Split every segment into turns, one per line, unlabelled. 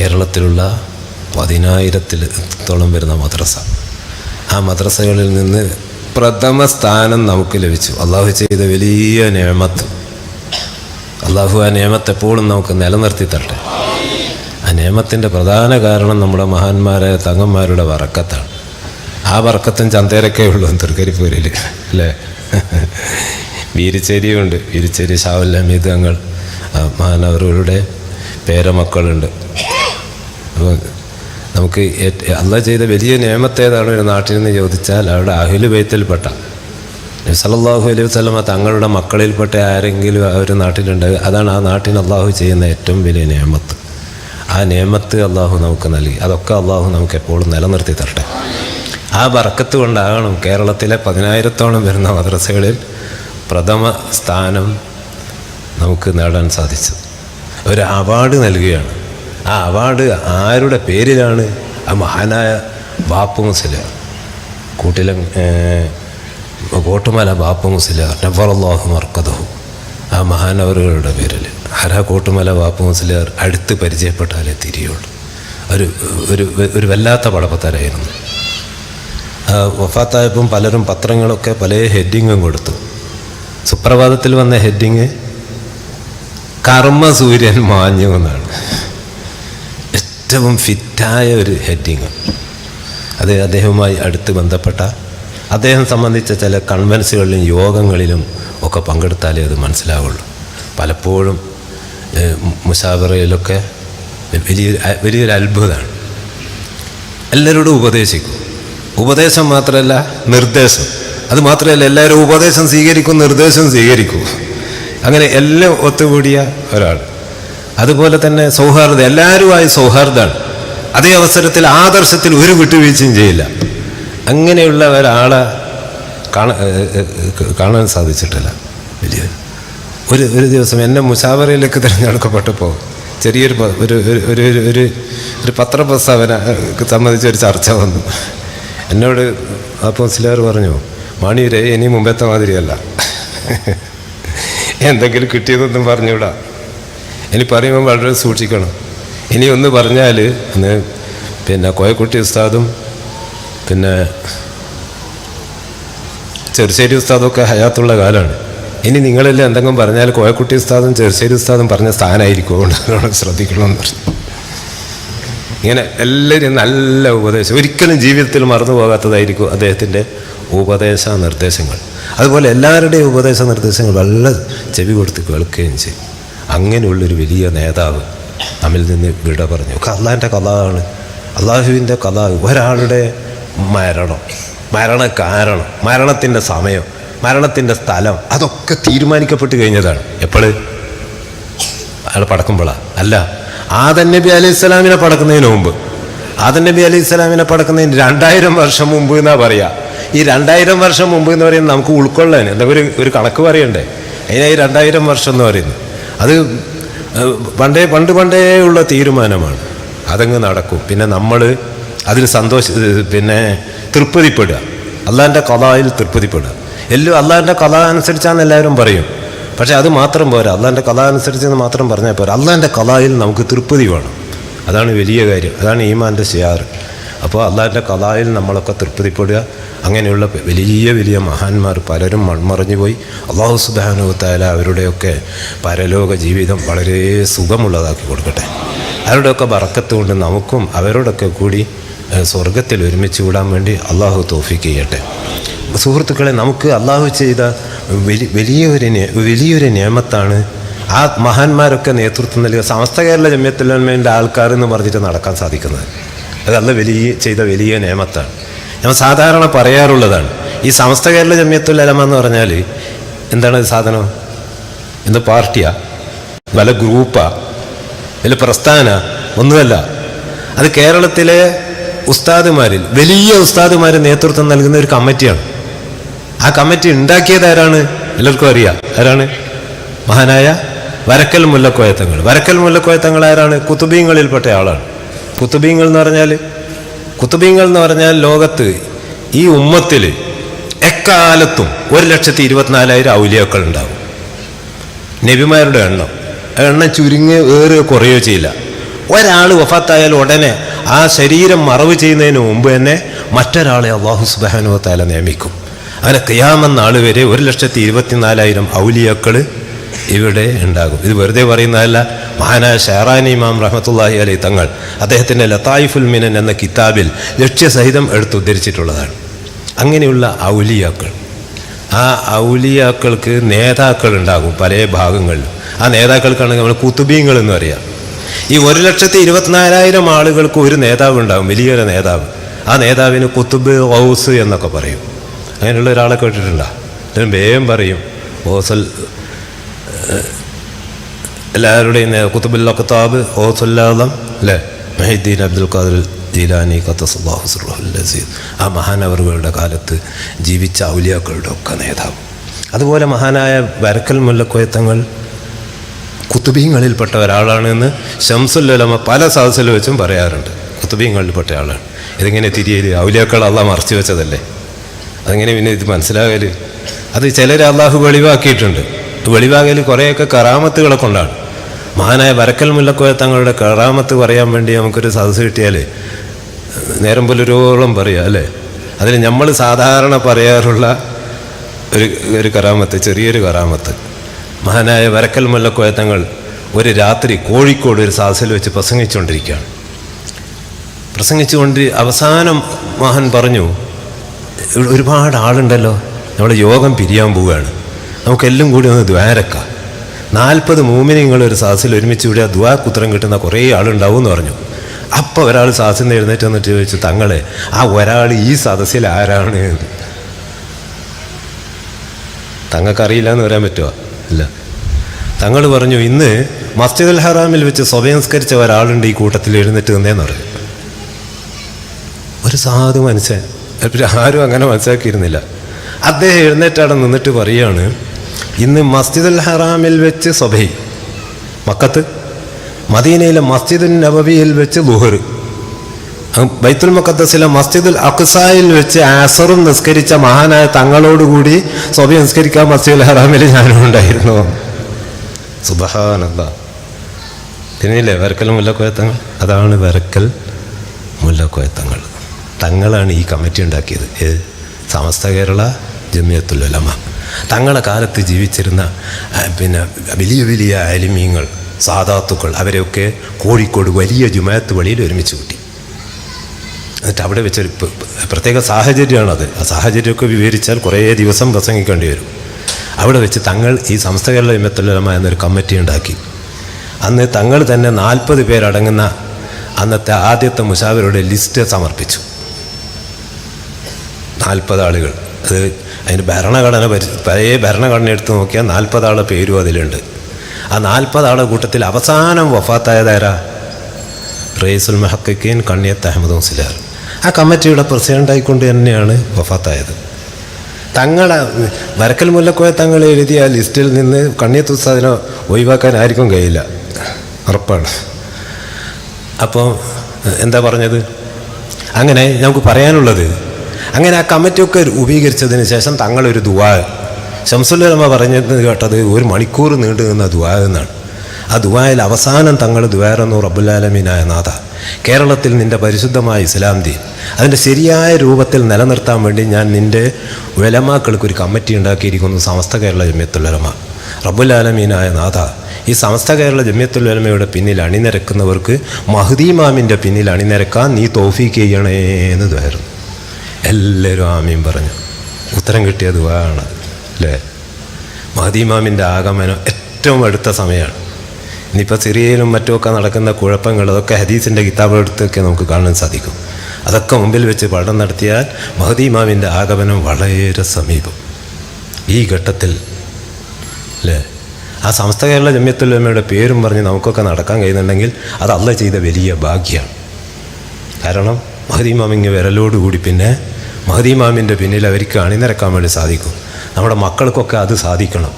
കേരളത്തിലുള്ള പതിനായിരത്തിൽ എത്തോളം വരുന്ന മദ്രസ? ആ മദ്രസകളിൽ നിന്ന് പ്രഥമ സ്ഥാനം നമുക്ക് ലഭിച്ചു. അള്ളാഹു ചെയ്ത വലിയ നിയമത്ത് അള്ളാഹു ആ നിയമത്തെപ്പോഴും നമുക്ക് നിലനിർത്തി തരട്ടെ. ആ നിയമത്തിന്റെ പ്രധാന കാരണം നമ്മുടെ മഹാന്മാരായ തങ്ങന്മാരുടെ വറക്കത്താണ്. ആ വറക്കത്തും ചന്തേരൊക്കെ ഉള്ളൂ തൃക്കരിപ്പൂരിൽ. അല്ലേ? വീരിച്ചേരിയുണ്ട്. വീരിച്ചേരി ഷാവുൽ ഹമീദ് തങ്ങൾ പേരമക്കളുണ്ട്. നമുക്ക് അല്ല ചെയ്ത വലിയ നിയമത്തേതാണ് ഒരു നാട്ടിൽ നിന്ന് ചോദിച്ചാൽ അവിടെ അഹിലു ബൈത്തിൽപ്പെട്ട സല്ലല്ലാഹു അലൈഹി വസ്ലമ തങ്ങളുടെ മക്കളിൽപ്പെട്ട ആരെങ്കിലും ആ ഒരു നാട്ടിലുണ്ട് അതാണ് ആ നാട്ടിന് അള്ളാഹു ചെയ്യുന്ന ഏറ്റവും വലിയ നിയമത്ത്. ആ നിയമത്ത് അള്ളാഹു നമുക്ക് നൽകി. അതൊക്കെ അള്ളാഹു നമുക്ക് എപ്പോഴും നിലനിർത്തി തരട്ടെ. ആ ബറക്കത്ത് കൊണ്ടാകണം കേരളത്തിലെ പതിനായിരത്തോളം വരുന്ന മദ്രസകളിൽ പ്രഥമ സ്ഥാനം നമുക്ക് നേടാൻ സാധിച്ചത്. ഒരു അവാർഡ് നൽകുകയാണ്. ആ അവാർഡ് ആരുടെ പേരിലാണ് ആ മഹാനായ ബാപ്പു മുസ്ലിയാർ കൂട്ടിലെ കോട്ടുമല ബാപ്പു മുസ്ലിയാർ നബറല്ലാഹു മർക്കതഹു ആ മഹാനവറുകളുടെ പേരിൽ. ആരാ കോട്ടുമല ബാപ്പു മുസ്ലിയാർ അടുത്ത് പരിചയപ്പെട്ടാലേ തിരിയുള്ളൂ. ഒരു ഒരു ഒരു വല്ലാത്ത പടപ്പത്തരായിരുന്നു. വഫാത്തായപ്പം പലരും പത്രങ്ങളൊക്കെ പല ഹെഡിങ്ങും കൊടുത്തു. സുപ്രഭാതത്തിൽ വന്ന ഹെഡിങ് കർമ്മസൂര്യൻ മാഞ്ഞു എന്നാണ്. ഏറ്റവും ഫിറ്റായ ഒരു ഹെഡിങ്. അത് അദ്ദേഹവുമായി അടുത്ത് ബന്ധപ്പെട്ട അദ്ദേഹം സംബന്ധിച്ച ചില കൺവെൻസുകളിലും യോഗങ്ങളിലും ഒക്കെ പങ്കെടുത്താലേ അത് മനസ്സിലാവുള്ളൂ. പലപ്പോഴും മുസാബറയിലൊക്കെ വലിയ വലിയൊരു വലിയൊരു അത്ഭുതമാണ് എല്ലാവരോടും ഉപദേശിക്കും. ഉപദേശം മാത്രമല്ല നിർദ്ദേശം. അത് മാത്രമല്ല എല്ലാവരും ഉപദേശം സ്വീകരിക്കും നിർദ്ദേശം സ്വീകരിക്കും. അങ്ങനെ എല്ലാം ഒത്തുകൂടിയ ഒരാൾ. അതുപോലെ തന്നെ സൗഹാർദ്ദം എല്ലാവരുമായി സൗഹാർദ്ദമാണ്. അതേ അവസരത്തിൽ ആദർശത്തിൽ ഒരു വിട്ടുവീഴ്ചയും ചെയ്യില്ല. അങ്ങനെയുള്ള ഒരാളെ കാണാൻ കാണാൻ സാധിച്ചിട്ടില്ല വലിയ. ഒരു ഒരു ദിവസം എന്നെ മുസാവറയിലേക്ക് തിരഞ്ഞെടുക്കപ്പെട്ടപ്പോൾ ചെറിയൊരു ഒരു ഒരു ഒരു ഒരു- പത്രപ്രസ്താവന സംബന്ധിച്ച ഒരു ചർച്ച വന്നു. എന്നോട് അപ്പോൾ ചിലർ പറഞ്ഞു മാണിയൂരെ ഇനി മുമ്പത്തെ മാതിരിയല്ല. എന്തെങ്കിലും കിട്ടിയതൊന്നും പറഞ്ഞുകൂടാ ഇനി പറയുമ്പോൾ വളരെ സൂക്ഷിക്കണം. ഇനി ഒന്ന് പറഞ്ഞാൽ അന്ന് പിന്നെ കോയക്കുട്ടി ഉസ്താദും പിന്നെ ചെറുശ്ശേരി ഉസ്താദൊക്കെ ഹയാത്തുള്ള കാലമാണ് ഇനി നിങ്ങളെല്ലാം എന്തെങ്കിലും പറഞ്ഞാൽ കോയക്കുട്ടി ഉസ്താദും ചെറുശ്ശേരി ഉസ്താദും പറഞ്ഞ സ്ഥാനമായിരിക്കും അതുകൊണ്ട് ശ്രദ്ധിക്കണമെന്ന് പറഞ്ഞു ഇങ്ങനെ എല്ലാവരും നല്ല ഉപദേശം. ഒരിക്കലും ജീവിതത്തിൽ മറന്നു പോകാത്തതായിരിക്കും അദ്ദേഹത്തിന്റെ ഉപദേശ നിർദ്ദേശങ്ങൾ. അതുപോലെ എല്ലാവരുടെയും ഉപദേശ നിർദ്ദേശങ്ങൾ വളരെ ചെവി കൊടുത്ത് കേൾക്കുകയും ചെയ്യും. അങ്ങനെയുള്ളൊരു വലിയ നേതാവ് നമ്മിൽ നിന്ന് വിട പറഞ്ഞു. അള്ളാഹിന്റെ കഥാണ് അള്ളാഹുവിന്റെ കഥ ഒരാളുടെ മരണം. മരണ കാരണം മരണത്തിന്റെ സമയം. മരണത്തിന്റെ സ്ഥലം. അതൊക്കെ തീരുമാനിക്കപ്പെട്ട് കഴിഞ്ഞതാണ്. എപ്പോൾ അയാൾ പടക്കുമ്പോഴാണ് അല്ല ആദൻ നബി അലൈഹി സ്വലാമിനെ പടക്കുന്നതിന് മുമ്പ്. ആദൻ നബി അലൈഹി സ്വലാമിനെ പടക്കുന്നതിന് രണ്ടായിരം വർഷം മുമ്പ് എന്നാ പറയുക ഈ രണ്ടായിരം വർഷം മുമ്പ് എന്ന് പറയുന്നത് നമുക്ക് ഉൾക്കൊള്ളാൻ. എന്താ ഒരു ഒരു കണക്ക് പറയണ്ടേ? അതിനായി രണ്ടായിരം വർഷം എന്ന് പറയുന്നത്. അത് പണ്ടേ പണ്ട് പണ്ടേ ഉള്ള തീരുമാനമാണ്. അതങ്ങ് നടക്കും. പിന്നെ നമ്മൾ അതിൽ സന്തോഷ പിന്നെ തൃപ്തിപ്പെടുക. അള്ളാഹിന്റെ കഥായിൽ തൃപ്തിപ്പെടുക. എല്ലാം അള്ളാഹിന്റെ കഥ അനുസരിച്ചാണ് എല്ലാവരും പറയും. പക്ഷേ അത് മാത്രം പോരാ. അള്ളാഹിന്റെ കഥ അനുസരിച്ച് മാത്രം പറഞ്ഞാൽ പോരാ. അള്ളാഹിന്റെ കഥയിൽ നമുക്ക് തൃപ്തി വേണം. അതാണ് വലിയ കാര്യം. അതാണ് ഈമാന്റെ ഷിയാർ. അപ്പോൾ അള്ളാഹിന്റെ കലായിൽ നമ്മളൊക്കെ തൃപ്തിപ്പെടുക. അങ്ങനെയുള്ള വലിയ വലിയ മഹാന്മാർ പലരും മൺമറഞ്ഞു പോയി. അള്ളാഹു സുബാനുത്തായാല അവരുടെയൊക്കെ പരലോക ജീവിതം വളരെ സുഖമുള്ളതാക്കി കൊടുക്കട്ടെ. അവരുടെയൊക്കെ വറക്കത്തുകൊണ്ട് നമുക്കും അവരോടൊക്കെ കൂടി സ്വർഗത്തിൽ ഒരുമിച്ച് കൂടാൻ വേണ്ടി അള്ളാഹു തോഫിക്ക് ചെയ്യട്ടെ. സുഹൃത്തുക്കളെ നമുക്ക് അള്ളാഹു ചെയ്ത വലിയ വലിയൊരു വലിയൊരു നിയമത്താണ് ആ മഹാന്മാരൊക്കെ നേതൃത്വം നൽകിയ സമസ്ത കേരള ജമ്യത്തുലമേന്റെ ആൾക്കാർ എന്ന് പറഞ്ഞിട്ട് നടക്കാൻ സാധിക്കുന്നത്. അത് അല്ല വലിയ ചെയ്ത വലിയ നിയമത്താണ് ഞാൻ സാധാരണ പറയാറുള്ളതാണ് ഈ സമസ്ത കേരള ജമ്യത്തുലമ എന്ന് പറഞ്ഞാൽ എന്താണ് സാധനം? എന്ത് പാർട്ടിയാ? വല്ല ഗ്രൂപ്പാ? വല്ല പ്രസ്ഥാന? ഒന്നുമല്ല. അത് കേരളത്തിലെ ഉസ്താദുമാരിൽ വലിയ ഉസ്താദുമാർ നേതൃത്വം നൽകുന്ന ഒരു കമ്മിറ്റിയാണ്. ആ കമ്മിറ്റി ഉണ്ടാക്കിയത് ആരാണ്? എല്ലാവർക്കും അറിയാം. ആരാണ്? മഹാനായ വരക്കൽ മുല്ലക്കോയത്തങ്ങൾ. വരക്കൽ മുല്ലക്കോയത്തങ്ങൾ ആരാണ്? കുത്തുബീങ്ങളിൽപ്പെട്ട ആളാണ്. കുത്തുബീങ്ങൾ എന്ന് പറഞ്ഞാൽ കുത്തുബീങ്ങൾ എന്ന് പറഞ്ഞാൽ ലോകത്ത് ഈ ഉമ്മത്തിൽ എക്കാലത്തും ഒരു ലക്ഷത്തി ഇരുപത്തിനാലായിരം ഔലിയാക്കൾ ഉണ്ടാവും. നബിമാരുടെ എണ്ണം. എണ്ണം ചുരുങ്ങി ഏറുകയോ കുറയോ ചെയ്യില്ല. ഒരാൾ വഫാത്തായാൽ ഉടനെ ആ ശരീരം മറവ് ചെയ്യുന്നതിന് മുമ്പ് തന്നെ മറ്റൊരാളെ അള്ളാഹു സുബാനുവ നിയമിക്കും. അങ്ങനെ കയ്യാമെന്ന വരെ ഒരു ലക്ഷത്തി ഇരുപത്തിനാലായിരം ഔലിയാക്കൾ ഇവിടെ ഉണ്ടാകും. ഇത് വെറുതെ പറയുന്നതല്ല. മഹാനായ ഷെഹറാനി ഇമാം റഹമത്തുല്ലാഹി അലി തങ്ങൾ അദ്ദേഹത്തിന്റെ ലത്തായിഫുൽ മിനൻ എന്ന കിതാബിൽ ലക്ഷ്യസഹിതം എടുത്തുദ്ധരിച്ചിട്ടുള്ളതാണ്. അങ്ങനെയുള്ള ഔലിയാക്കൾ. ആ ഔലിയാക്കൾക്ക് നേതാക്കൾ ഉണ്ടാകും പല ഭാഗങ്ങളിലും. ആ നേതാക്കൾക്കാണെങ്കിൽ നമ്മൾ കുത്തുബീങ്ങൾ എന്ന് പറയാം. ഈ ഒരു ലക്ഷത്തി ഇരുപത്തിനാലായിരം ആളുകൾക്ക് ഒരു നേതാവ് ഉണ്ടാകും വലിയൊരു നേതാവ്. ആ നേതാവിന് കുത്തുബ് ഔസ് എന്നൊക്കെ പറയും. അങ്ങനെയുള്ള ഒരാളെ കേട്ടിട്ടുണ്ടോ? വേഗം പറയും. ഓസൽ എല്ലാവരുടെയും കുത്തുബുൽ അഖ്താബ് ഓസുല്ലാദം അല്ലേ? മഹീദ്ദീൻ അബ്ദുൽ ഖാദിർ ജീലാനി ഖത്തസുല്ലാഹു സുറുൽ അസീസ് ആ മഹാനവറുകളുടെ കാലത്ത് ജീവിച്ച ഔലിയാക്കളുടെ ഒക്കെ നേതാവ്. അതുപോലെ മഹാനായ വരക്കൽ മുല്ലക്കോയത്തങ്ങൾ കുത്തുബീങ്ങളിൽപ്പെട്ട ഒരാളാണെന്ന് ഷംസുല്ലമ പല സദസ്സിൽ വെച്ചും പറയാറുണ്ട്. കുത്തുബീങ്ങളിൽപ്പെട്ട ആളാണ്. ഇതിങ്ങനെ തിരിയൽ ഔലിയാക്കൾ അള്ളാഹ് മറച്ചു വെച്ചതല്ലേ? അതെങ്ങനെ പിന്നെ ഇത് മനസ്സിലാകൽ? അത് ചിലർ അള്ളാഹു വെളിവാക്കിയിട്ടുണ്ട്. വെളിവാകൽ കുറേയൊക്കെ കറാമത്തുകളെ കൊണ്ടാണ്. മഹാനായ വരക്കൽ മുല്ലക്കോയ തങ്ങളുടെ കറാമത്ത് പറയാൻ വേണ്ടി നമുക്കൊരു സദസ്സ് കിട്ടിയാൽ നേരം പുലരോളം പറയാം അല്ലേ? അതിൽ നമ്മൾ സാധാരണ പറയാറുള്ള ഒരു ഒരു കറാമത്ത് ചെറിയൊരു കറാമത്ത്. മഹാനായ വരക്കൽ മുല്ലക്കോയ തങ്ങൾ ഒരു രാത്രി കോഴിക്കോട് ഒരു സദസ്സിൽ വെച്ച് പ്രസംഗിച്ചുകൊണ്ടിരിക്കുകയാണ്. പ്രസംഗിച്ചുകൊണ്ട് അവസാനം മഹാൻ പറഞ്ഞു "ഇവിടെ ഒരുപാട് ആളുണ്ടല്ലോ നമ്മൾ യോഗം പിരിയാൻ പോവുകയാണ്. നമുക്കെല്ലാം കൂടി ഒന്ന് ദ്വാരക്കാം. നാൽപ്പത് മൂമിനിങ്ങൾ ഒരു സാഹസിൽ ഒരുമിച്ച് ഇവിടെ ആ കുത്രം കിട്ടുന്ന കുറേ ആളുണ്ടാവും എന്ന് പറഞ്ഞു. അപ്പോൾ ഒരാൾ സാഹസിൽ നിന്ന് എഴുന്നേറ്റ് വന്നിട്ട് ചോദിച്ചു തങ്ങളെ ആ ഒരാൾ ഈ സദസ്സിൽ ആരാണ്? തങ്ങൾക്കറിയില്ല എന്ന് പറയാൻ പറ്റുമോ ഇല്ല. തങ്ങൾ പറഞ്ഞു ഇന്ന് മസ്ജിദുൽ ഹറാമിൽ വെച്ച് സ്വഭയംസ്കരിച്ച ഒരാളുണ്ട് ഈ കൂട്ടത്തിൽ എഴുന്നേറ്റ് നിന്നേന്ന് പറഞ്ഞു. ഒരു സാധു മനുഷ്യൻ ആരും അങ്ങനെ മനസ്സിലാക്കിയിരുന്നില്ല. അദ്ദേഹം എഴുന്നേറ്റവിടെ നിന്നിട്ട് പറയാണ് ഇന്ന് മസ്ജിദുൽ ഹറാമിൽ വെച്ച് സ്വഭൈ മക്കത്ത് മദീനയിലെ മസ്ജിദുൽ നബവിയിൽ വെച്ച് ലുഹർ ബൈത്തുൽ മുക്കദ്സിലെ മസ്ജിദുൽ അഖ്സായിൽ വെച്ച് ആസറും നിസ്കരിച്ച മഹാനായ തങ്ങളോടുകൂടി സ്വഭ നിസ്കരിക്കാൻ മസ്ജിദുൽ ഹറാമിൽ ഞാനും ഉണ്ടായിരുന്നു. സുബഹാനന്ദ പിന്നെയില്ലേ വരക്കൽ മുല്ലക്കോയത്തങ്ങൾ? അതാണ് വരക്കൽ മുല്ലക്കോയത്തങ്ങൾ. തങ്ങളാണ് ഈ കമ്മിറ്റി ഉണ്ടാക്കിയത്. സമസ്ത കേരള ജമിയത്തുൽ ഉലമ. തങ്ങളെ കാലത്ത് ജീവിച്ചിരുന്ന പിന്നെ വലിയ വലിയ അലിമീങ്ങൾ സാധാത്തുക്കൾ അവരെയൊക്കെ കോഴിക്കോട് വലിയ ജുമായത്ത് വഴിയിൽ ഒരുമിച്ച് കൂട്ടി. എന്നിട്ട് അവിടെ വെച്ചൊരു പ്രത്യേക സാഹചര്യമാണത്. ആ സാഹചര്യമൊക്കെ വിവരിച്ചാൽ കുറേ ദിവസം പ്രസംഗിക്കേണ്ടി വരും. അവിടെ വെച്ച് തങ്ങൾ ഈ സംസ്ഥ കേരള എന്നൊരു കമ്മിറ്റി ഉണ്ടാക്കി. അന്ന് തങ്ങൾ തന്നെ നാൽപ്പത് പേരടങ്ങുന്ന അന്നത്തെ ആദ്യത്തെ മുഷാവരുടെ ലിസ്റ്റ് സമർപ്പിച്ചു. നാൽപ്പത് ആളുകൾ. അത് അതിന് ഭരണഘടന പരി പഴയ ഭരണഘടന എടുത്ത് നോക്കിയാൽ നാൽപ്പതാളെ പേരും അതിലുണ്ട്. ആ നാൽപ്പതാളെ കൂട്ടത്തിൽ അവസാനം വഫാത്തായതാരാ? റയീസുൽ മെഹക്കീൻ കണ്ണിയത്ത് അഹമ്മദ് മുസ്ലിയാർ. ആ കമ്മിറ്റിയുടെ പ്രസിഡന്റായിക്കൊണ്ട് തന്നെയാണ് വഫാത്തായത്. തങ്ങളെ വരക്കൽ മുല്ലക്കോയ തങ്ങൾ എഴുതിയ ലിസ്റ്റിൽ നിന്ന് കണ്ണിയത്ത് ഉസ്താദിനെ ഒഴിവാക്കാൻ ആർക്കും കഴിയില്ല. ഉറപ്പാണ്. അപ്പോൾ എന്താ പറഞ്ഞത്? അങ്ങനെ ഞങ്ങൾക്ക് പറയാനുള്ളത് അങ്ങനെ ആ കമ്മിറ്റിയൊക്കെ രൂപീകരിച്ചതിന് ശേഷം തങ്ങളൊരു ദുവാ ശംസുല്ലമ്മ പറഞ്ഞത് കേട്ടത് ഒരു മണിക്കൂർ നീണ്ടു നിന്ന ദുവാ എന്നാണ്. ആ ദുവായിൽ അവസാനം തങ്ങൾ ദുവാരെന്നു റബ്ബുലാലമീനായ നാഥ. കേരളത്തിൽ നിന്റെ പരിശുദ്ധമായ ഇസ്ലാം ദീൻ. അതിന്റെ ശരിയായ രൂപത്തിൽ നിലനിർത്താൻ വേണ്ടി ഞാൻ നിന്റെ വിലമാക്കൾക്ക് ഒരു കമ്മിറ്റി ഉണ്ടാക്കിയിരിക്കുന്നു സമസ്ത കേരള ജമ്യത്തുലമ റബ്ബുലാലമീനായ നാഥ ഈ സമസ്ത കേരള ജമ്യത്തുലമയുടെ പിന്നിൽ അണിനിരക്കുന്നവർക്ക് മഹദീമാമിന്റെ പിന്നിൽ അണിനിരക്കാൻ നീ തോഫീക്ക് ചെയ്യണേ എന്ന് ദ്വായിരുന്നു എല്ലാവരും ആമീൻ പറഞ്ഞു. ഉത്തരം കിട്ടിയത് വേണം അല്ലേ? മഹദീമാമിന്റെ ആഗമനം ഏറ്റവും അടുത്ത സമയമാണ്. ഇനിയിപ്പോൾ സിറിയയിലും മറ്റുമൊക്കെ നടക്കുന്ന കുഴപ്പങ്ങൾ അതൊക്കെ ഹദീസിന്റെ കിതാബെടുത്തൊക്കെ നമുക്ക് കാണാൻ സാധിക്കും. അതൊക്കെ മുമ്പിൽ വെച്ച് പഠനം നടത്തിയാൽ മഹദീമാമിന്റെ ആഗമനം വളരെ സമീപം. ഈ ഘട്ടത്തിൽ അല്ലേ? ആ സംസ്ഥ കേരള ജമ്യത്തുല്ലമ്മയുടെ പേരും പറഞ്ഞ് നമുക്കൊക്കെ നടക്കാൻ കഴിയുന്നുണ്ടെങ്കിൽ അത് അല്ല ചെയ്ത വലിയ ഭാഗ്യമാണ്. കാരണം മഹദീമാമിങ് വിരലോടുകൂടി പിന്നെ മഹദീമാമിന്റെ പിന്നിൽ അവർക്ക് അണിനിരക്കാൻ വേണ്ടി സാധിക്കും. നമ്മുടെ മക്കൾക്കൊക്കെ അത് സാധിക്കണം.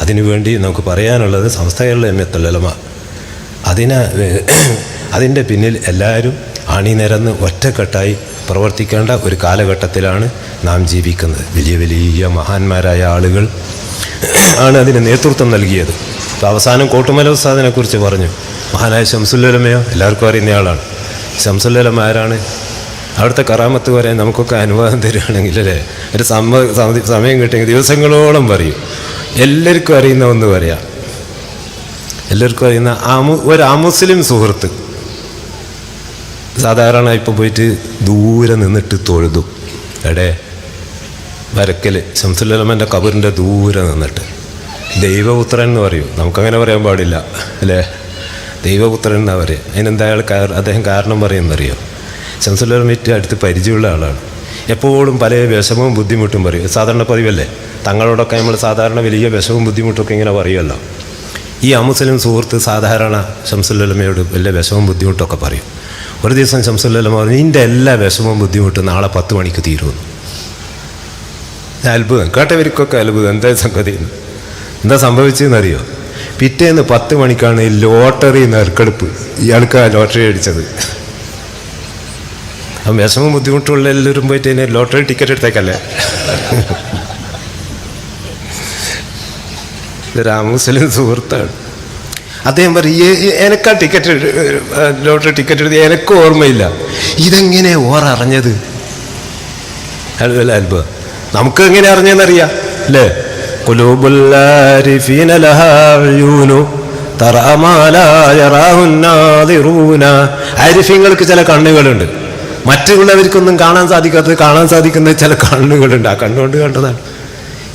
അതിനുവേണ്ടി നമുക്ക് പറയാനുള്ളത് സമസ്ത കേരള അതിനെ അതിന്റെ പിന്നിൽ എല്ലാവരും അണിനിരന്ന് ഒറ്റക്കെട്ടായി പ്രവർത്തിക്കേണ്ട ഒരു കാലഘട്ടത്തിലാണ് നാം ജീവിക്കുന്നത്. വലിയ വലിയ മഹാന്മാരായ ആളുകൾ ആണ് അതിന് നേതൃത്വം നൽകിയത്. അപ്പോൾ അവസാനം കോട്ടുമല ഉസ്താദിനെക്കുറിച്ച് പറഞ്ഞു. മഹാനായ ശംസുല്ലമയോ എല്ലാവർക്കും അറിയുന്ന ആളാണ്. ശംസുല്ലമ ആരാണ്? അവിടുത്തെ കറാമത്ത് പറയാൻ നമുക്കൊക്കെ അനുവാദം തരികയാണെങ്കിൽ അല്ലേ? ഒരു സമ്മ സമയം കിട്ടിയെങ്കിൽ ദിവസങ്ങളോളം പറയും. എല്ലാവർക്കും അറിയുന്ന ഒന്ന് പറയാം. എല്ലാവർക്കും അറിയുന്ന അമു ഒരു അമുസ്ലിം സുഹൃത്ത് സാധാരണ ഇപ്പോൾ പോയിട്ട് ദൂരെ നിന്നിട്ട് തൊഴുതു. എടേ വരക്കൽ ശംസുല്ലമന്റെ കബറിന്റെ ദൂരെ നിന്നിട്ട്. ദൈവപുത്രൻ എന്ന് പറയും. നമുക്കങ്ങനെ പറയാൻ പാടില്ല. അല്ലേ? ദൈവപുത്രൻ എന്നാ പറയുക അതിനെന്താ അയാൾ അദ്ദേഹം കാരണം പറയുന്നറിയോ ശംസുല്ലമറ്റ് അടുത്ത് പരിചയമുള്ള ആളാണ്. എപ്പോഴും പല വിഷമവും ബുദ്ധിമുട്ടും പറയും. സാധാരണ പതിവല്ലേ? തങ്ങളോടൊക്കെ നമ്മൾ സാധാരണ വലിയ വിഷമവും ബുദ്ധിമുട്ടൊക്കെ ഇങ്ങനെ പറയുമല്ലോ. ഈ അമുസ്ലിം സുഹൃത്ത് സാധാരണ ശംസുല്ലമയോട് വലിയ വിഷമവും ബുദ്ധിമുട്ടൊക്കെ പറയും. ഒരു ദിവസം ശംസുല്ലമ പറഞ്ഞു നിന്റെ എല്ലാ വിഷമവും ബുദ്ധിമുട്ടും നാളെ പത്ത് മണിക്ക് തീരുമെന്ന്. അത്ഭുതം. കേട്ടവർക്കൊക്കെ അത്ഭുതം. എന്താ സംഗതി. എന്താ സംഭവിച്ചതെന്നറിയോ? പിറ്റേന്ന് പത്ത് മണിക്കാണ് ലോട്ടറി നറുക്കെടുപ്പ്. ഇയാൾക്ക് ആ ലോട്ടറി അടിച്ചത്. ആ വിഷമം ബുദ്ധിമുട്ടുള്ള എല്ലാവരും പോയിട്ട് ഇതിന് ലോട്ടറി ടിക്കറ്റ് എടുത്തേക്കല്ലേ? മുസ്ലിം സുഹൃത്താണ്. അദ്ദേഹം പറയും "ഏ- ഏ- എനക്കാ ടിക്കറ്റ് ലോട്ടറി ടിക്കറ്റ് എടുത്ത് എനക്ക് ഓർമ്മയില്ല. ഇതെങ്ങനെ ഓർ അറിഞ്ഞത്? അത്ഭുതം നമുക്ക് എങ്ങനെ അറിഞ്ഞെന്നറിയാം അല്ലേ. ആരിഫീങ്ങൾക്ക് ചില കണ്ണുകളുണ്ട്. മറ്റുള്ളവർക്കൊന്നും കാണാൻ സാധിക്കാത്തത് കാണാൻ സാധിക്കുന്ന ചില കണ്ണുകളുണ്ട്. ആ കണ്ണുകൊണ്ട് കണ്ടതാണ്.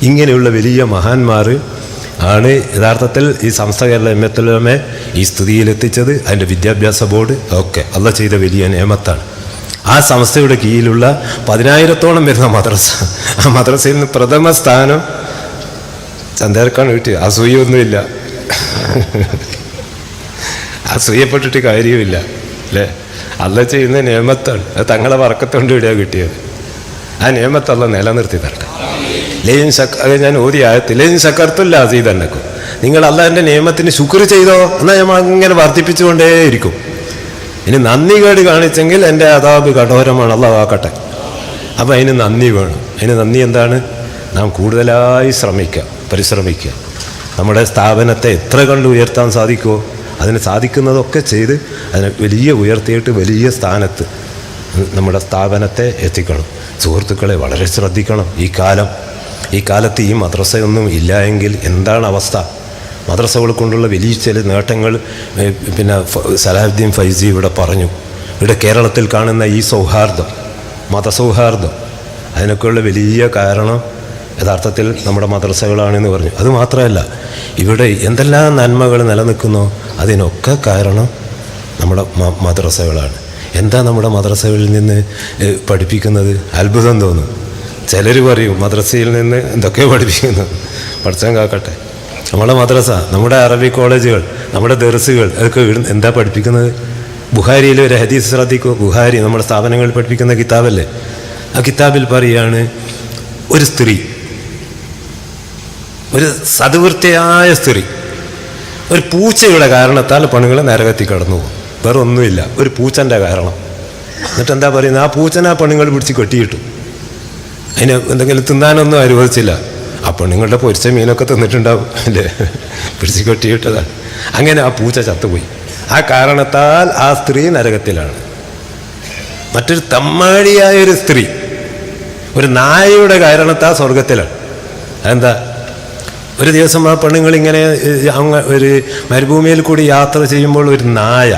ഇങ്ങനെയുള്ള വലിയ മഹാന്മാർ ആണ് യഥാർത്ഥത്തിൽ ഈ സംസ്ഥ കേരള എം എത്തലമെ ഈ സ്ഥിതിയിലെത്തിച്ചത് അതിന്റെ വിദ്യാഭ്യാസ ബോർഡ് ഒക്കെ അല്ല ചെയ്ത വലിയ നിയമത്താണ് ആ സംസ്ഥയുടെ കീഴിലുള്ള പതിനായിരത്തോളം വരുന്ന മദ്രസ. ആ മദ്രസയിൽ നിന്ന് പ്രഥമ സ്ഥാനം ചന്തേർക്കാണ് കിട്ടിയത് അസൂയൊന്നുമില്ല. അസൂയപ്പെട്ടിട്ട് കാര്യമില്ല അല്ലേ? അല്ല ചെയ്യുന്ന നിയമത്താണ്. അത് തങ്ങളെ വറക്കത്തോണ്ട് ഇവിടെയാണ് കിട്ടിയത്. ആ നിയമത്തല്ല നിലനിർത്തി തരട്ടെ ലേൻ സക് അത് ഞാൻ ഓതി ആയത്ത് ലേൻ ശക്കർത്തുല്ല അസീത് എന്നക്കും. നിങ്ങൾ അള്ളാഹിന്റെ നിയമത്തിന് ശുക്ർ ചെയ്തോ? എന്നാൽ നമ്മൾ അങ്ങനെ വർദ്ധിപ്പിച്ചുകൊണ്ടേയിരിക്കും. ഇനി നന്ദി കേട് കാണിച്ചെങ്കിൽ എന്റെ അതാബ് കഠോരമാണ്. അള്ളാഹ് ആക്കട്ടെ. അപ്പം അതിന് നന്ദി വേണം. അതിന് നന്ദി എന്താണ്? നാം കൂടുതലായി ശ്രമിക്കുക പരിശ്രമിക്കുക. നമ്മുടെ സ്ഥാപനത്തെ എത്ര കണ്ട് ഉയർത്താൻ സാധിക്കുമോ അതിന് സാധിക്കുന്നതൊക്കെ ചെയ്ത് അതിനെ വലിയ ഉയർത്തിയിട്ട് വലിയ സ്ഥാനത്ത് നമ്മുടെ സ്ഥാപനത്തെ എത്തിക്കണം. സുഹൃത്തുക്കളെ വളരെ ശ്രദ്ധിക്കണം. ഈ കാലം ഈ കാലത്ത് ഈ മദ്രസയൊന്നും ഇല്ല എങ്കിൽ എന്താണ് അവസ്ഥ? മദ്രസകൾ കൊണ്ടുള്ള വലിയ ചില നേട്ടങ്ങൾ പിന്നെ സലാഹുദ്ദീൻ ഫൈസി ഇവിടെ പറഞ്ഞു. ഇവിടെ കേരളത്തിൽ കാണുന്ന ഈ സൗഹാർദ്ദം മതസൗഹാർദ്ദം അതിനൊക്കെയുള്ള വലിയ കാരണം യഥാർത്ഥത്തിൽ നമ്മുടെ മദ്രസകളാണെന്ന് പറഞ്ഞു. അത് മാത്രമല്ല ഇവിടെ എന്തെല്ലാം നന്മകൾ നിലനിൽക്കുന്നു അതിനൊക്കെ കാരണം നമ്മുടെ മദ്രസകളാണ്. എന്താ നമ്മുടെ മദ്രസകളിൽ നിന്ന് പഠിപ്പിക്കുന്നത്? അത്ഭുതം തോന്നും. ചിലർ പറയും മദ്രസയിൽ നിന്ന് എന്തൊക്കെയോ പഠിപ്പിക്കുന്നു? പഠിച്ചാൻ കാക്കട്ടെ. നമ്മുടെ മദ്രസ നമ്മുടെ അറബി കോളേജുകൾ നമ്മുടെ ദർസുകൾ അതൊക്കെ എന്താ പഠിപ്പിക്കുന്നത്? ബുഹാരിയിൽ ഒരു ഹദീസ് ശ്രദ്ധിക്കൂ. ബുഹാരി നമ്മുടെ സ്ഥാപനങ്ങളിൽ പഠിപ്പിക്കുന്ന കിതാബല്ലേ? ആ കിതാബിൽ പറയുകയാണ് ഒരു സ്ത്രീ ഒരു സതുവൃത്തിയായ സ്ത്രീ. ഒരു പൂച്ചയുടെ കാരണത്താൽ പെണ്ണുങ്ങൾ നരകത്തിൽ കടന്നു പോകും. വേറെ ഒന്നുമില്ല. ഒരു പൂച്ചന്റെ കാരണം. എന്നിട്ട് എന്താ പറയുന്നത് ആ പൂച്ചനാ ആ പിടിച്ച് കെട്ടിയിട്ടു. അതിന് എന്തെങ്കിലും തിന്നാനൊന്നും അനുവദിച്ചില്ല. ആ പെണ്ണുങ്ങളുടെ പൊരിച്ച മീനൊക്കെ തിന്നിട്ടുണ്ടാവും. അല്ലേ? പിടിച്ച് കെട്ടിയിട്ടതാണ്. അങ്ങനെ ആ പൂച്ച ചത്തുപോയി. ആ കാരണത്താൽ ആ സ്ത്രീ നരകത്തിലാണ്. മറ്റൊരു തമ്മാടിയായ ഒരു സ്ത്രീ. ഒരു നായയുടെ കാരണത്താൽ സ്വർഗത്തിലാണ്. അതെന്താ? ഒരു ദിവസം ആ പെണ്ണുങ്ങൾ ഇങ്ങനെ ഒരു മരുഭൂമിയിൽ കൂടി യാത്ര ചെയ്യുമ്പോൾ ഒരു നായ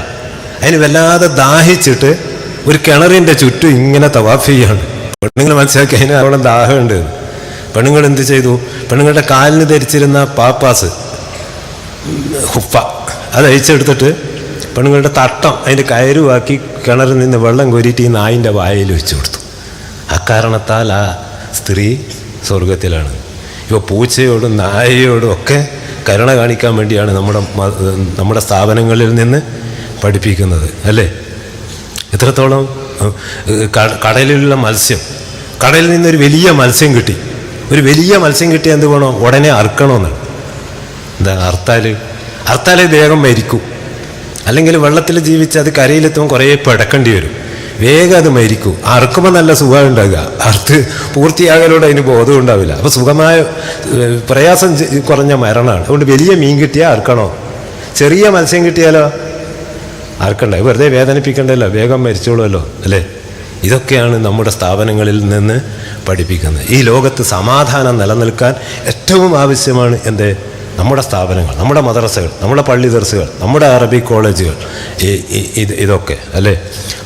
അതിന് വല്ലാതെ ദാഹിച്ചിട്ട് ഒരു കിണറിന്റെ ചുറ്റും ഇങ്ങനെ തവാഫ് ചെയ്യാണ്. പെണ്ണുങ്ങൾ മനസ്സിലാക്കി അതിന് അവിടെ ദാഹമുണ്ട്. പെണ്ണുങ്ങൾ എന്ത് ചെയ്തു? പെണ്ണുങ്ങളുടെ കാലിന് ധരിച്ചിരുന്ന പാപ്പാസ് ഹുപ്പ അത് അഴിച്ചെടുത്തിട്ട് പെണ്ണുങ്ങളുടെ തട്ടം അതിന്റെ കയറുവാക്കി കിണറിൽ നിന്ന് വെള്ളം കോരിയിട്ട് ഈ നായിന്റെ വായിൽ വെച്ചു കൊടുത്തു. അക്കാരണത്താൽ ആ സ്ത്രീ സ്വർഗത്തിലാണ് ഇപ്പോൾ പൂച്ചയോടും നായയോടും ഒക്കെ കരുണ കാണിക്കാൻ വേണ്ടിയാണ് നമ്മുടെ നമ്മുടെ സ്ഥാപനങ്ങളിൽ നിന്ന് പഠിപ്പിക്കുന്നത് അല്ലേ? എത്രത്തോളം കടലിലുള്ള മത്സ്യം കടലിൽ നിന്നൊരു വലിയ മത്സ്യം കിട്ടി. ഒരു വലിയ മത്സ്യം കിട്ടിയാൽ എന്ത് വേണോ? ഉടനെ അറുക്കണമെന്നാണ്. എന്താ അർത്താൽ അർത്താൽ ദേഹം മരിക്കും. അല്ലെങ്കിൽ വെള്ളത്തിൽ ജീവിച്ച് അത് കരയിലെത്തുമ്പോൾ കുറേ പിടക്കേണ്ടി വരും. വേഗം അത് മരിക്കും. അറുക്കുമ്പോൾ നല്ല സുഖം ഉണ്ടാകുക അറുത്ത് പൂർത്തിയാകലോടെ അതിന് ബോധം ഉണ്ടാവില്ല അപ്പോൾ സുഖമായ പ്രയാസം കുറഞ്ഞ മരണമാണ് അതുകൊണ്ട് വലിയ മീൻ കിട്ടിയാൽ അറുക്കണോ? ചെറിയ മത്സ്യം കിട്ടിയാലോ? അറുക്കണ്ട. വെറുതെ വേദനിപ്പിക്കണ്ടല്ലോ. വേഗം മരിച്ചോളുമല്ലോ അല്ലേ? ഇതൊക്കെയാണ് നമ്മുടെ സ്ഥാപനങ്ങളിൽ നിന്ന് പഠിപ്പിക്കുന്നത്. ഈ ലോകത്ത് സമാധാനം നിലനിൽക്കാൻ ഏറ്റവും ആവശ്യമാണ് എന്ത്? നമ്മുടെ സ്ഥാപനങ്ങൾ നമ്മുടെ മദ്രസകൾ നമ്മുടെ പള്ളി ദർസുകൾ നമ്മുടെ അറബി കോളേജുകൾ ഇത് ഇതൊക്കെ അല്ലേ?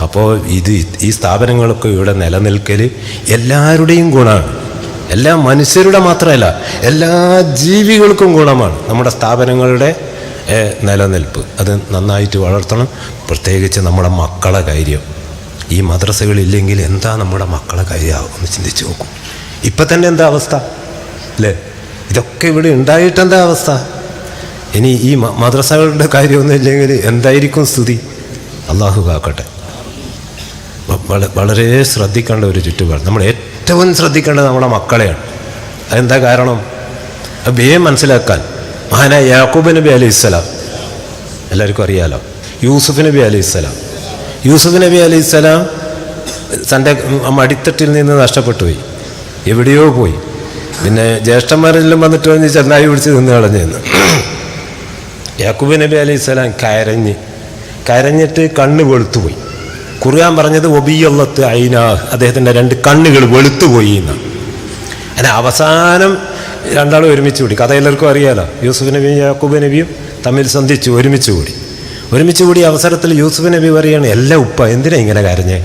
അപ്പോൾ ഇത് ഈ സ്ഥാപനങ്ങളൊക്കെ ഇവിടെ നിലനിൽക്കൽ എല്ലാവരുടെയും ഗുണമാണ്. എല്ലാ മനുഷ്യരുടെ മാത്രമല്ല എല്ലാ ജീവികൾക്കും ഗുണമാണ് നമ്മുടെ സ്ഥാപനങ്ങളുടെ നിലനിൽപ്പ്. അത് നന്നായിട്ട് വളർത്തണം. പ്രത്യേകിച്ച് നമ്മുടെ മക്കളെ കാര്യം. ഈ മദ്രസകളില്ലെങ്കിൽ എന്താ നമ്മുടെ മക്കളെ കാര്യമാകുമെന്ന് ചിന്തിച്ച് നോക്കും. ഇപ്പം തന്നെ എന്താ അവസ്ഥ? അല്ലേ? ഇതൊക്കെ ഇവിടെ ഉണ്ടായിട്ട് എന്താ അവസ്ഥ? ഇനി ഈ മദ്രസകളുടെ കാര്യമൊന്നും ഇല്ലെങ്കിൽ എന്തായിരിക്കും സ്തുതി അള്ളാഹു കാക്കട്ടെ. വള- വളരെ ശ്രദ്ധിക്കേണ്ട ഒരു ചുറ്റുപാട്. നമ്മൾ ഏറ്റവും ശ്രദ്ധിക്കേണ്ടത് നമ്മുടെ മക്കളെയാണ്. അതെന്താ കാരണം? അത് മനസ്സിലാക്കാൻ. മഹാനായ യാക്കൂബ് നബി അലൈഹി സ്വലാം. എല്ലാവർക്കും അറിയാലോ? യൂസുഫ് നബി അലൈഹി സ്വലാം. യൂസുഫ് നബി അലൈഹി സ്വലാം തന്റെ മടിത്തട്ടിൽ നിന്ന് നഷ്ടപ്പെട്ടു പോയി. എവിടെയോ പോയി. പിന്നെ ജ്യേഷ്ഠന്മാരെല്ലാം വന്നിട്ട് പറഞ്ഞ് ചെന്നായി പിടിച്ച് നിന്ന് കളഞ്ഞെന്ന് യാക്കൂബ് നബി അലൈഹി സ്വലാം കരഞ്ഞ് കരഞ്ഞിട്ട് കണ്ണ് വെളുത്തുപോയി. ഖുർആൻ പറഞ്ഞത് ഒബിയൊള്ളത്ത് അയിന അദ്ദേഹത്തിന്റെ രണ്ട് കണ്ണുകൾ വെളുത്തുപോയി എന്നാണ്. അതിന് അവസാനം രണ്ടാളും ഒരുമിച്ച് കൂടി. കഥ എല്ലാവർക്കും അറിയാലോ? യൂസുഫ് നബിയും യാക്കൂബ് നബിയും തമ്മിൽ സന്ധിച്ചു ഒരുമിച്ച് കൂടി. ഒരുമിച്ച് കൂടി അവസരത്തിൽ യൂസുഫ് നബി പറയുകയാണ് എല്ലാ ഉപ്പ എന്തിനാ ഇങ്ങനെ കരഞ്ഞേ?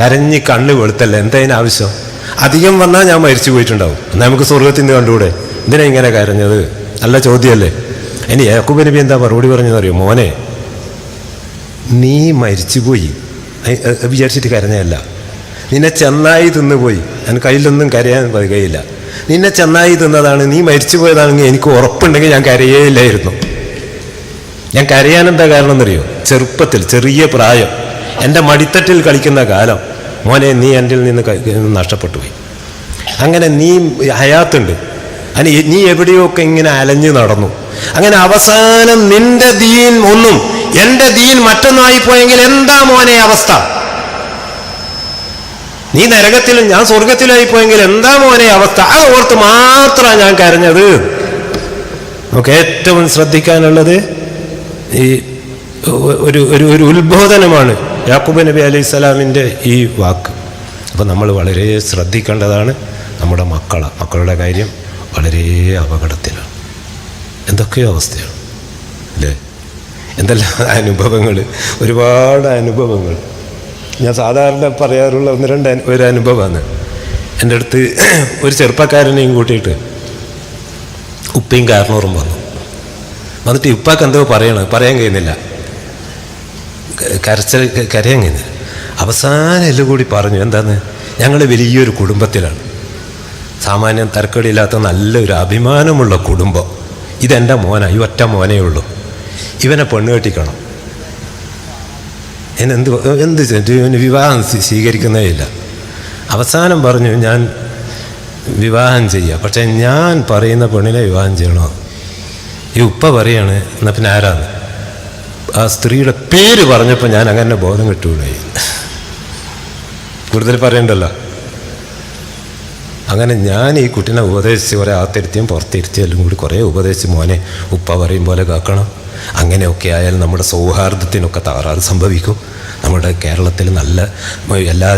കരഞ്ഞ് കണ്ണ് വെളുത്തല്ലേ? എന്തതിനാവശ്യം അധികം വന്നാൽ ഞാൻ മരിച്ചു പോയിട്ടുണ്ടാവും. എന്നാൽ നമുക്ക് സ്വർഗത്തിൽ നിന്ന് കണ്ടുകൂടെ? എന്തിനാ ഇങ്ങനെ കരഞ്ഞത്? നല്ല ചോദ്യമല്ലേ? ഇനി യാക്കൂബ് നബി എന്താ മറുപടി പറഞ്ഞതറിയോ മോനെ നീ മരിച്ചുപോയി. വിചാരിച്ചിട്ട് കരഞ്ഞല്ല നിന്നെ ചെന്നായി തിന്നുപോയി. ഞാൻ കയ്യിലൊന്നും കരയാൻ കഴിയില്ല നിന്നെ ചെന്നായി തിന്നതാണ് നീ മരിച്ചു പോയതാണെങ്കിൽ എനിക്ക് ഉറപ്പുണ്ടെങ്കിൽ ഞാൻ കരയേയില്ലായിരുന്നു. ഞാൻ കരയാൻ എന്താ കാരണം എന്നറിയോ ചെറുപ്പത്തിൽ ചെറിയ പ്രായം. എന്റെ മടിത്തട്ടിൽ കളിക്കുന്ന കാലം. മോനെ നീ എന്റെ നിന്ന് നഷ്ടപ്പെട്ടു പോയി. അങ്ങനെ നീ ഹയാത്തുണ്ട്. അനി നീ എവിടെയൊക്കെ ഇങ്ങനെ അലഞ്ഞു നടന്നു? അങ്ങനെ അവസാനം നിന്റെ ദീൻ ഒന്നും എന്റെ ദീൻ മറ്റൊന്നായി പോയെങ്കിൽ എന്താ മോനെ അവസ്ഥ? നീ നരകത്തിലും ഞാൻ സ്വർഗത്തിലായി പോയെങ്കിൽ എന്താ മോനെ അവസ്ഥ? അത് ഓർത്ത് മാത്രമാണ് ഞാൻ കരഞ്ഞത്. നമുക്ക് ഏറ്റവും ശ്രദ്ധിക്കാനുള്ളത് ഈ ഒരു ഒരു ഒരു ഉത്ബോധനമാണ്. യാക്കൂബ് നബി അലൈഹി സ്വലാമിന്റെ ഈ വാക്ക്. അപ്പോൾ നമ്മൾ വളരെ ശ്രദ്ധിക്കേണ്ടതാണ് നമ്മുടെ മക്കളെ മക്കളുടെ കാര്യം വളരെ അപകടത്തിലാണ്. എന്തൊക്കെയോ അവസ്ഥയാണ് അല്ലേ? എന്തെല്ലാം അനുഭവങ്ങൾ ഒരുപാട് അനുഭവങ്ങൾ. ഞാൻ സാധാരണ പറയാറുള്ള ഒന്ന് രണ്ട് ഒരു അനുഭവമാണ്. എന്റെ അടുത്ത് ഒരു ചെറുപ്പക്കാരനെയും കൂട്ടിയിട്ട് ഉപ്പയും കാരണവറും വന്നു. വന്നിട്ട് ഉപ്പാക്ക് എന്തോ പറയണം പറയാൻ കഴിയുന്നില്ല. കരച്ചിൽ കരയങ്ങനെ അവസാനം എല്ലാം കൂടി പറഞ്ഞു എന്താണ്? ഞങ്ങൾ വലിയൊരു കുടുംബത്തിലാണ്. സാമാന്യം തരക്കടിയില്ലാത്ത നല്ലൊരു അഭിമാനമുള്ള കുടുംബം. ഇതെന്റെ മോനാണ് ഈ ഒറ്റ മോനേ ഉള്ളൂ. ഇവനെ പെണ്ണ് കെട്ടിക്കണം. എന്നെന്ത് എന്ത് ഇവന് വിവാഹം സ്വീ- സ്വീകരിക്കുന്നേ ഇല്ല. അവസാനം പറഞ്ഞു ഞാൻ വിവാഹം ചെയ്യുക പക്ഷേ ഞാൻ പറയുന്ന പെണ്ണിനെ വിവാഹം ചെയ്യണോ? ഈ ഉപ്പ പറയാണ് എന്നാൽ പിന്നെ ആരാന്ന്? ആ സ്ത്രീയുടെ പേര് പറഞ്ഞപ്പോൾ ഞാൻ അങ്ങനെ ബോധം കിട്ടുകയായി കൂടുതൽ പറയണ്ടല്ലോ. അങ്ങനെ ഞാൻ ഈ കുട്ടീനെ ഉപദേശിച്ച് കുറേ ആത്തിരുത്തിയും പുറത്തിരുത്തിയും എല്ലാം കൂടി കുറേ ഉപദേശിച്ച് മോനെ ഉപ്പ പറയും പോലെ കേൾക്കണം അങ്ങനെയൊക്കെ ആയാൽ നമ്മുടെ സൗഹാർദ്ദത്തിനൊക്കെ തകരാറ് സംഭവിക്കും. നമ്മുടെ കേരളത്തിൽ നല്ല എല്ലാ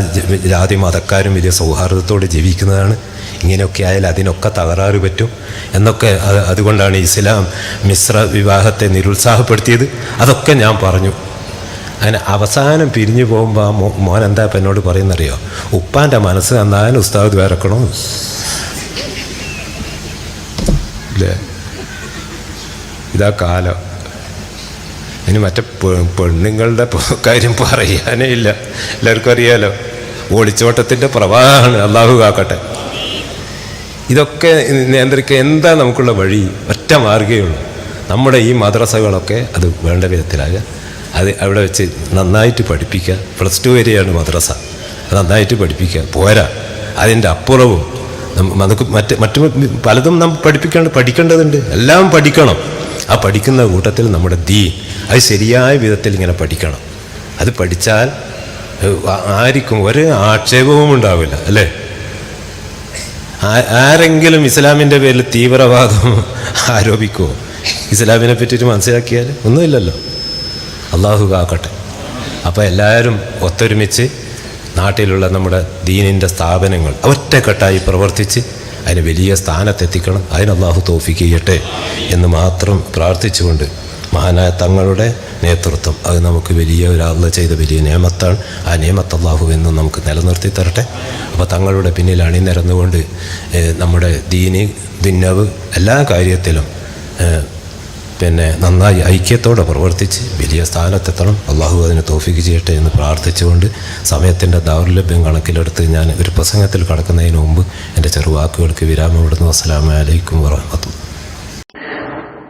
ജാതി മതക്കാരും വലിയ സൗഹാർദ്ദത്തോടെ ജീവിക്കുന്നതാണ്. ഇങ്ങനെയൊക്കെ ആയാൽ അതിനൊക്കെ തകരാറ് പറ്റും. എന്നൊക്കെ അതുകൊണ്ടാണ് ഇസ്ലാം മിശ്ര വിവാഹത്തെ നിരുത്സാഹപ്പെടുത്തിയത്. അതൊക്കെ ഞാൻ പറഞ്ഞു. അങ്ങനെ അവസാനം പിരിഞ്ഞു പോകുമ്പോൾ ആ മോൻ എന്താ ഇപ്പം എന്നോട് പറയുന്നറിയോ? ഉപ്പാന്റെ മനസ്സ് നന്നായാലും ഉസ്താദ് വേറക്കണോ? ഇല്ലേ? ഇതാ കാലം. ഇനി മറ്റേ പെണ്ണുങ്ങളുടെ കാര്യം പറയാനേ ഇല്ല. എല്ലാവർക്കും അറിയാലോ? ഒളിച്ചോട്ടത്തിന്റെ പ്രവാഹമാണ്. അള്ളാഹു കാക്കട്ടെ. ഇതൊക്കെ നിയന്ത്രിക്കുക എന്താ നമുക്കുള്ള വഴി? ഒറ്റ മാർഗേ ഉള്ളൂ. നമ്മുടെ ഈ മദ്രസകളൊക്കെ അത് വേണ്ട വിധത്തിലാകുക. അത് അവിടെ വെച്ച് നന്നായിട്ട് പഠിപ്പിക്കുക. പ്ലസ് ടു വരെയാണ് മദ്രസ. നന്നായിട്ട് പഠിപ്പിക്കുക. പോരാ. അതിന്റെ അപ്പുറവും നമുക്ക് മറ്റ് മറ്റു പലതും നാം പഠിപ്പിക്കേണ്ട പഠിക്കേണ്ടതുണ്ട്. എല്ലാം പഠിക്കണം. ആ പഠിക്കുന്ന കൂട്ടത്തിൽ നമ്മുടെ ദീൻ അത് ശരിയായ വിധത്തിൽ ഇങ്ങനെ പഠിക്കണം. അത് പഠിച്ചാൽ ആർക്കും ഒരു ആക്ഷേപവും ഉണ്ടാവില്ല. അല്ലേ? ആരെങ്കിലും ഇസ്ലാമിന്റെ പേരിൽ തീവ്രവാദം ആരോപിക്കുമോ ഇസ്ലാമിനെ പറ്റിയിട്ട് മനസ്സിലാക്കിയാൽ ഒന്നുമില്ലല്ലോ. അള്ളാഹു കാക്കട്ടെ. അപ്പോൾ എല്ലാവരും ഒത്തൊരുമിച്ച് നാട്ടിലുള്ള നമ്മുടെ ദീനിന്റെ സ്ഥാപനങ്ങൾ ഒറ്റക്കെട്ടായി പ്രവർത്തിച്ച് അതിന് വലിയ സ്ഥാനത്തെത്തിക്കണം. അതിന് അള്ളാഹു തോഫിക്ക് ചെയ്യട്ടെ എന്ന് മാത്രം പ്രാർത്ഥിച്ചുകൊണ്ട് മഹാനായ തങ്ങളുടെ നേതൃത്വം. അത് നമുക്ക് വലിയ ഒരു അള്ള ചെയ്ത വലിയ നിയമത്താണ്. ആ നിയമത്ത് അള്ളാഹു എന്നും നമുക്ക് നിലനിർത്തി തരട്ടെ. അപ്പോൾ തങ്ങളുടെ പിന്നിൽ അണിനിരന്നുകൊണ്ട് നമ്മുടെ ദീനി ദിന്നവ് എല്ലാ കാര്യത്തിലും പിന്നെ നന്നായി ഐക്യത്തോടെ പ്രവർത്തിച്ച് വലിയ സ്ഥാനത്തെത്തണം. അള്ളാഹു അതിന് തോഫിക്ക് ചെയ്യട്ടെ എന്ന് പ്രാർത്ഥിച്ചുകൊണ്ട് സമയത്തിന്റെ ദൗർലഭ്യം കണക്കിലെടുത്ത് ഞാൻ ഒരു പ്രസംഗത്തിൽ കടക്കുന്നതിന് മുമ്പ് എന്റെ ചെറുവാക്കുകൾക്ക് വിരാമം ഇടുന്നു. അസ്സലാമലൈക്കും വറഹമത്തുള്ള